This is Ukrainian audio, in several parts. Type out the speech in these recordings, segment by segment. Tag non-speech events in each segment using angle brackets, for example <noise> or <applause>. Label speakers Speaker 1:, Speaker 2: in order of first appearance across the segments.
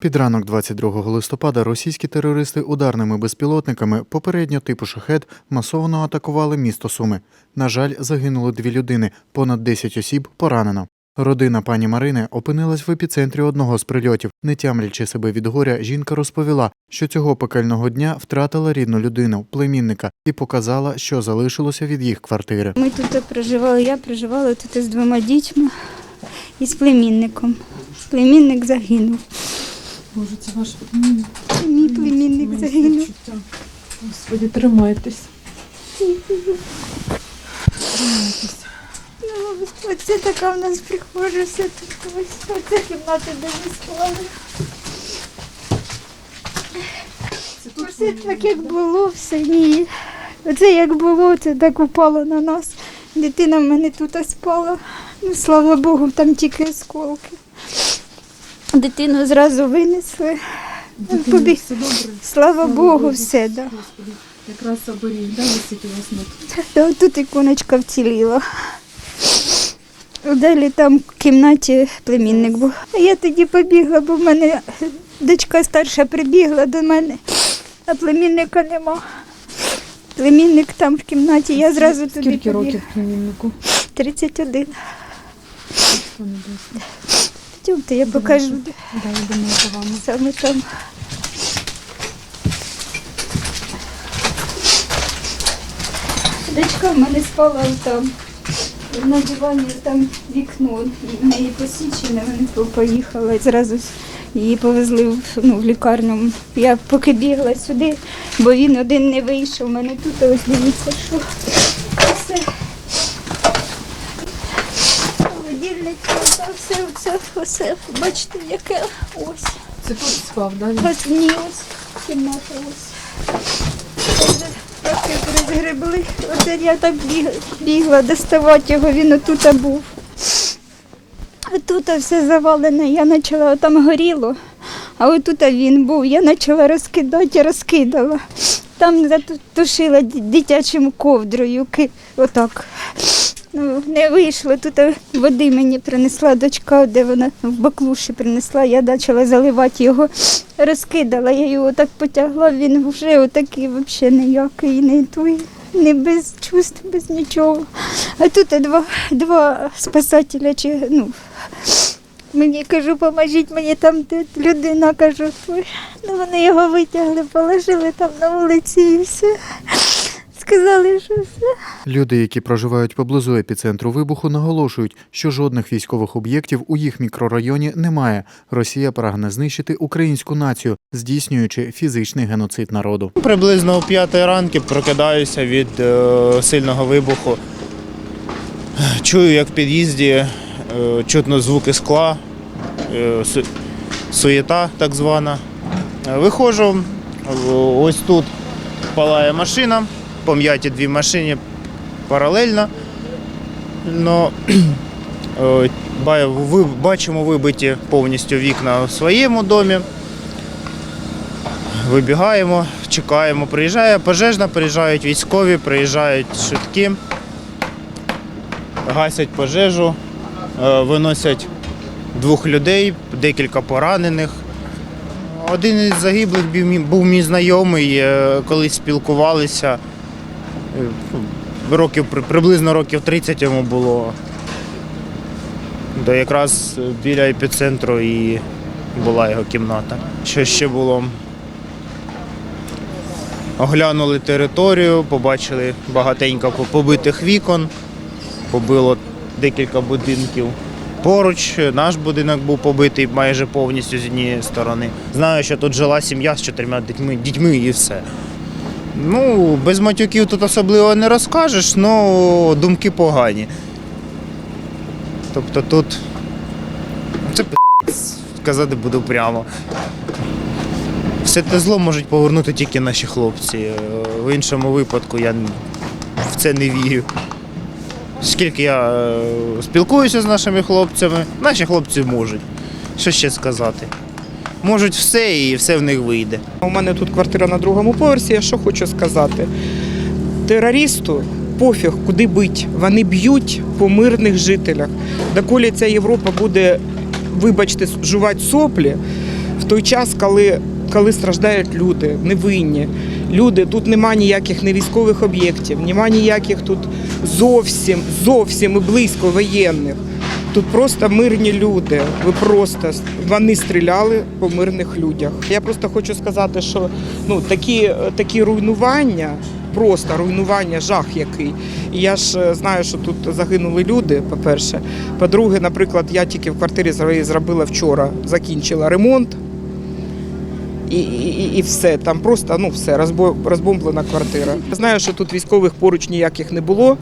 Speaker 1: Під ранок 22 листопада російські терористи ударними безпілотниками попередньо типу шахет масово атакували місто Суми. На жаль, загинули дві людини, понад 10 осіб поранено. Родина пані Марини опинилась в епіцентрі одного з прильотів. Не тямлячи себе від горя, жінка розповіла, що цього пекельного дня втратила рідну людину, племінника, і показала, що залишилося від їх квартири.
Speaker 2: Ми тут проживали, я проживала тут з двома дітьми і з племінником. Племінник загинув.
Speaker 3: Боже, це ваш
Speaker 2: Це Мій племінник загинув.
Speaker 3: Господи, тримайтесь. Тримайтесь.
Speaker 2: Ну, оце така в нас прихожа, все тут ось. Оце кімната, де ми спали.
Speaker 3: Це тут
Speaker 2: Все так, як було, все ні. Оце як було, це так упало на нас. Дитина в мене тут спала. Ну, слава Богу, там тільки осколки. Дитину зразу винесли.
Speaker 3: дитині все добре.
Speaker 2: Слава Богу, все, да.
Speaker 3: Господи, якраз оберіг, да, висить у вас тут.
Speaker 2: Та тут іконочка вціліла. Далі там в кімнаті племінник був. А я тоді побігла, бо в мене дочка старша прибігла до мене, а племінника нема. Племінник там в кімнаті, я зразу туди
Speaker 3: Скільки
Speaker 2: побігла.
Speaker 3: років племіннику?
Speaker 2: 31. Йдемте, я покажу.
Speaker 3: Да, я думаю, за вами.
Speaker 2: Саме там. Дочка в мене спала там. На дивані там вікно, в неї посічене, вони по- поїхала і зразу її повезли в, ну, в лікарню. Я поки бігла сюди, бо він один не вийшов. У мене тут ось дивіться, що все. Холодильник, все, все, все. Бачите, яке ось.
Speaker 3: Це тут спав, да?
Speaker 2: Ось ні, ось кімната ось. Трохи розгребли. Оце я так біг- бігла доставати його, він отут був. А тут все завалене, я почала, там горіло, а отут він був. Я почала розкидати, розкидала. Там затушила дитячим ковдрою, отак. Ну, не вийшло. Тут води мені принесла дочка, де вона в баклуші принесла. Я почала заливати його, розкидала, я його так потягла, він вже отакий взагалі ніякий, не той, не без чувств, без нічого. А тут два, два спасателя, чи, ну, мені кажу, поможіть мені там де людина, кажу, ну, вони його витягли, положили там на вулиці і все. Сказали, що все.
Speaker 1: Люди, які проживають поблизу епіцентру вибуху, наголошують, що жодних військових об'єктів у їх мікрорайоні немає. Росія прагне знищити українську націю, здійснюючи фізичний геноцид народу.
Speaker 4: Приблизно о 5 ранки прокидаюся від е, сильного вибуху. Чую, як в під'їзді е, чутно звуки скла, е, су- суєта так звана. Виходжу, ось тут палає машина, пом'яті дві машини паралельно. Но, <clears throat> е, бачимо вибиті повністю вікна в своєму домі. Вибігаємо, чекаємо. Приїжджає пожежна, приїжджають військові, приїжджають швидкі, гасять пожежу, е, виносять двох людей, декілька поранених. Один із загиблих був мій- знайомий, е, колись спілкувалися. Е, Років, приблизно років 30 йому було. До якраз біля епіцентру і була його кімната. Що ще було? Оглянули територію, побачили багатенько побитих вікон, побило декілька будинків. Поруч наш будинок був побитий майже повністю з однієї сторони. Знаю, що тут жила сім'я з чотирма дітьми, дітьми і все. Ну, без матюків тут особливо не розкажеш, але думки погані. Тобто тут це сказати буду прямо. Все те зло можуть повернути тільки наші хлопці. В іншому випадку я в це не вірю. Скільки я е, спілкуюся з нашими хлопцями, наші хлопці можуть. Що ще сказати? Можуть все і все в них вийде.
Speaker 5: У мене тут квартира на другому поверсі. Я що хочу сказати? Терористу пофіг, куди бить. Вони б'ють по мирних жителях. Доколі ця Європа буде, вибачте, жувати соплі, в той час, коли, коли страждають люди, невинні. Люди, тут нема ніяких не військових об'єктів, нема ніяких тут зовсім, зовсім і близько воєнних. Тут просто мирні люди. Ви просто вони стріляли по мирних людях. Я просто хочу сказати, що ну такі, такі руйнування, просто руйнування, жах який. І я ж е, знаю, що тут загинули люди. По-перше, по-друге, наприклад, я тільки в квартирі зробила вчора, закінчила ремонт. І, і, і все там просто ну все розбо- розбомблена квартира. Знаю, що тут військових поруч ніяких не було,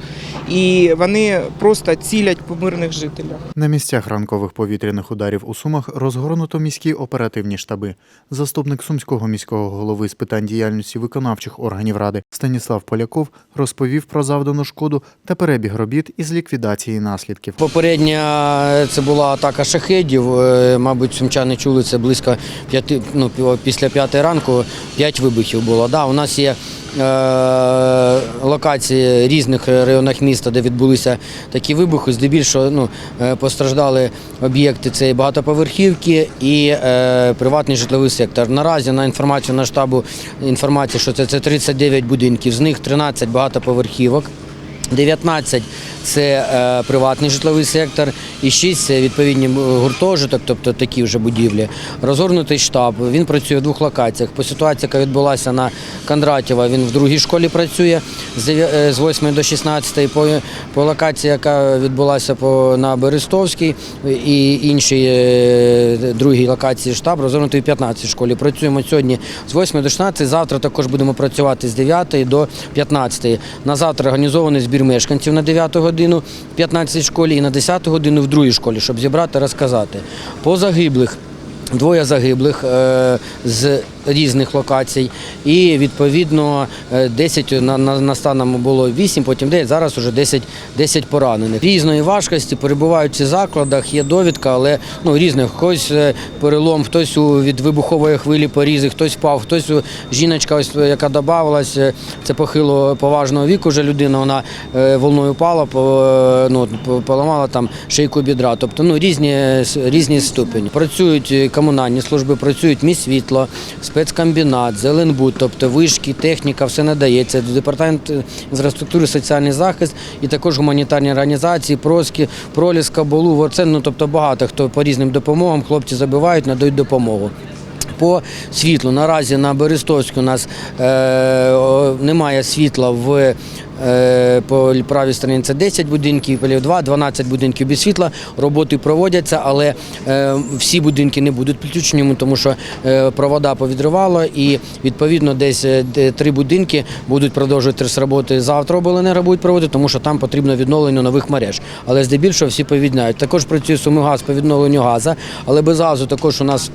Speaker 5: і вони просто цілять по мирних жителях.
Speaker 1: На місцях ранкових повітряних ударів у Сумах розгорнуто міські оперативні штаби. Заступник сумського міського голови з питань діяльності виконавчих органів ради Станіслав Поляков розповів про завдану шкоду та перебіг робіт із ліквідації наслідків.
Speaker 6: Попередня це була атака шахедів. Е, Мабуть, сумчани чули це близько п'яти, ну, після п'ятої ранку п'ять вибухів було. Да, у нас є е, локації різних районах міста, де відбулися такі вибухи. Здебільшого ну, е, постраждали об'єкти і багатоповерхівки і е, приватний житловий сектор. Наразі на інформацію на штабу інформація, що це, це 39 будинків, з них 13 багатоповерхівок. 19 – це е, приватний житловий сектор, і 6 – це відповідні гуртожиток, тобто такі вже будівлі. Розгорнутий штаб, він працює в двох локаціях. По ситуації, яка відбулася на Кондратєва, він в другій школі працює з е, з 8 до 16. По, по локації, яка відбулася по, на Берестовській і іншій е, другій локації штаб, розгорнутий в 15 школі. Працюємо сьогодні з 8 до 16, завтра також будемо працювати з 9 до 15. На завтра організований збір мешканців на 9 годину в 15 школі і на 10 годину в другій школі, щоб зібрати, розказати. По загиблих. Двоє загиблих е, з різних локацій, і відповідно е, 10 на, на, на станом було 8, потім 9, зараз вже 10, 10 поранених. Різної важкості перебувають в закладах, є довідка, але ну, різних. Хтось е, перелом, хтось у, від вибухової хвилі порізи, хтось впав, хтось у, жіночка, ось, е, яка додавалась, е, це похило поважного віку вже людина, вона е, волною пала, е, ну, поламала там шийку бідра. Тобто ну, різні, е, різні ступені. Працюють е, комунальні служби, працюють міськвітло, спецкомбінат, зеленбуд, тобто вишки, техніка, все надається. Департамент е, інфраструктури, соціальний захист і також гуманітарні організації, проски, проліска, болу, це ну, тобто багато хто по різним допомогам, хлопці забивають, надають допомогу. По світлу наразі на Берестовську у нас е, немає світла в е, по правій стороні це 10 будинків, по 2, 12 будинків без світла. Роботи проводяться, але е, всі будинки не будуть підключені, тому що провода повідривало і відповідно десь де три будинки будуть продовжувати роботи завтра. Обленерго будуть проводити, тому що там потрібно відновлення нових мереж. Але здебільшого всі повідняють. Також працює Сумигаз по відновленню газу, але без газу також у нас.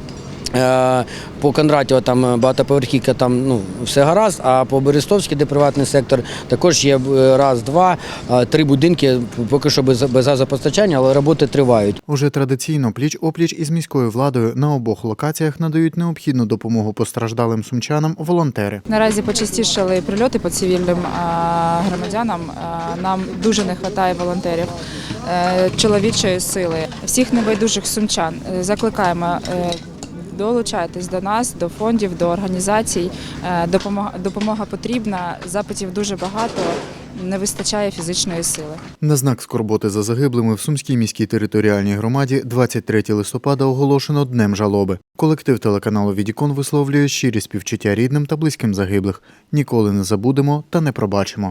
Speaker 6: Е, По Кондратєва там багатоповерхівка, там ну все гаразд. А по Берестовській, де приватний сектор, також є е, раз, два, е, три будинки, поки що без, без газопостачання, але роботи тривають.
Speaker 1: Уже традиційно пліч-опліч із міською владою на обох локаціях надають необхідну допомогу постраждалим сумчанам волонтери.
Speaker 3: Наразі почастішали прильоти по цивільним громадянам. Нам дуже не вистачає волонтерів е, чоловічої сили. Всіх небайдужих сумчан е, закликаємо. Долучайтесь до нас, до фондів, до організацій. Е, Допомога, допомога потрібна, запитів дуже багато, не вистачає фізичної сили.
Speaker 1: На знак скорботи за загиблими в Сумській міській територіальній громаді 23 листопада оголошено Днем жалоби. Колектив телеканалу Відікон висловлює щирі співчуття рідним та близьким загиблих. Ніколи не забудемо та не пробачимо.